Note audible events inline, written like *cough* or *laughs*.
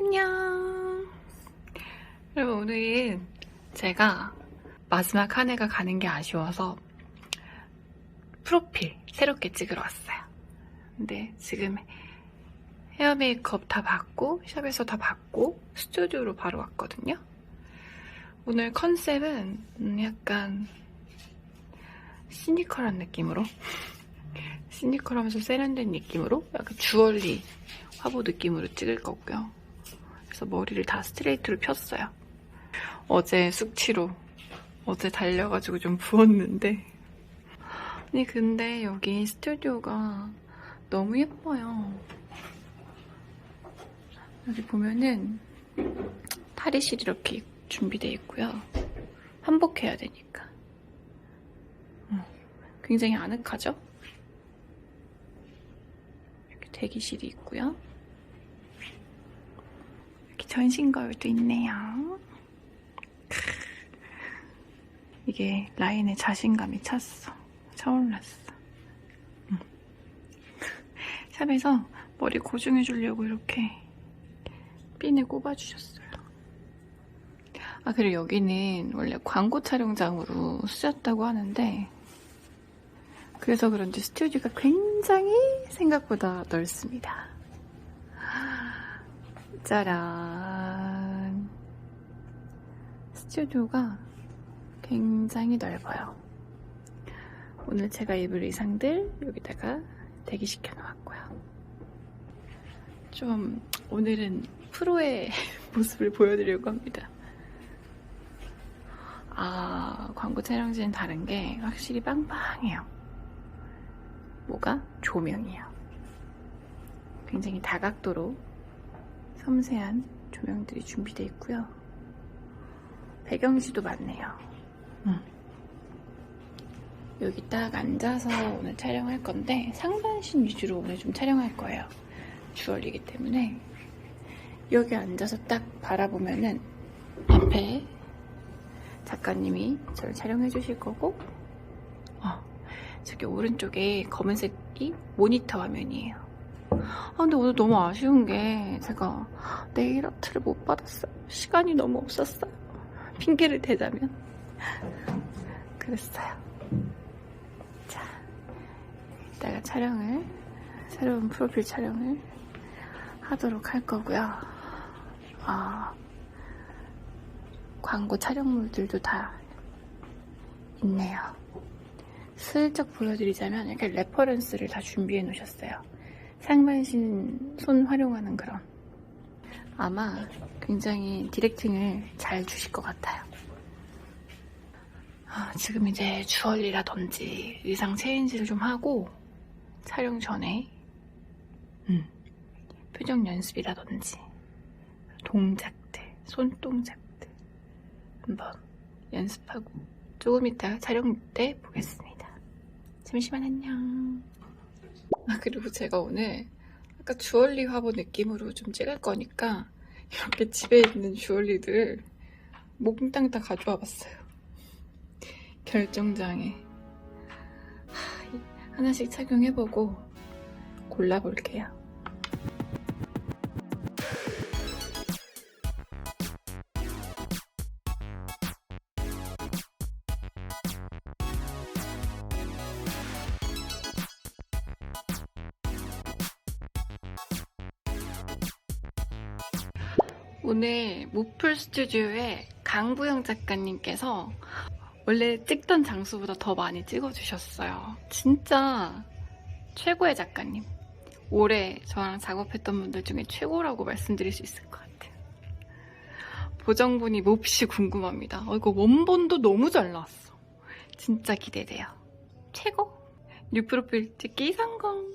안녕. 여러분, 오늘은 제가 마지막 한 해가 가는 게 아쉬워서 프로필 새롭게 찍으러 왔어요. 근데 지금 헤어 메이크업 다 받고, 샵에서 다 받고, 스튜디오로 바로 왔거든요. 오늘 컨셉은 음, 약간 시니컬한 느낌으로 시니컬하면서 세련된 느낌으로 약간 주얼리 화보 느낌으로 찍을 거고요. 그래서 머리를 다 스트레이트로 폈어요. 어제 숙취로 어제 달려가지고 좀 부었는데 아니 근데 여기 스튜디오가 너무 예뻐요. 여기 보면은 탈의실 이렇게 준비되어 있고요. 한복해야 되니까. 음, 굉장히 아늑하죠? 이렇게 대기실이 있고요. 전신 거울도 있네요. 크. 이게 라인에 자신감이 찼어. 차올랐어. 음. 샵에서 머리 고정해 주려고 이렇게 핀을 꼽아주셨어요. 아, 그리고 여기는 원래 광고 촬영장으로 쓰였다고 하는데, 그래서 그런지 스튜디오가 굉장히 생각보다 넓습니다. 짜란. 스튜디오가 굉장히 넓어요. 오늘 제가 입을 의상들 여기다가 대기시켜 놓았고요. 좀 오늘은 프로의 *laughs* 모습을 보여드리려고 합니다. 아, 광고 촬영지는 다른 게 확실히 빵빵해요. 뭐가? 조명이요. 굉장히 다각도로 섬세한 조명들이 준비되어 있고요. 배경지도 많네요. 음. 여기 딱 앉아서 오늘 촬영할 건데 상반신 위주로 오늘 좀 촬영할 거예요. 주얼이기 때문에 여기 앉아서 딱 바라보면은 앞에 작가님이 저를 촬영해 주실 거고 어, 저기 오른쪽에 검은색이 모니터 화면이에요. 아 근데 오늘 너무 아쉬운 게 제가 네일 아트를 못 받았어요. 시간이 너무 없었어요. 핑계를 대자면 그랬어요. 자, 이따가 촬영을 새로운 프로필 촬영을 하도록 할 거고요. 아, 광고 촬영물들도 다 있네요. 슬쩍 보여드리자면 이렇게 레퍼런스를 다 준비해 놓으셨어요. 상반신 손 활용하는 그런. 아마 굉장히 디렉팅을 잘 주실 것 같아요. 아, 지금 이제 주얼리라든지 의상 체인지를 좀 하고 촬영 전에 음, 표정 연습이라든지 동작들, 손동작들 한번 연습하고 조금 이따 촬영 때 보겠습니다. 잠시만 안녕. 아 그리고 제가 오늘 아까 주얼리 화보 느낌으로 좀 찍을 거니까 이렇게 집에 있는 주얼리들 몽땅 다 가져와 봤어요. 결정장에 하, 하나씩 착용해보고 골라볼게요. 오늘 무풀 스튜디오에 강부영 작가님께서 원래 찍던 장소보다 더 많이 찍어주셨어요. 진짜 최고의 작가님. 올해 저랑 작업했던 분들 중에 최고라고 말씀드릴 수 있을 것 같아요. 보정본이 몹시 궁금합니다. 어, 이거 원본도 너무 잘 나왔어. 진짜 기대돼요. 최고! 뉴 프로필 찍기 성공!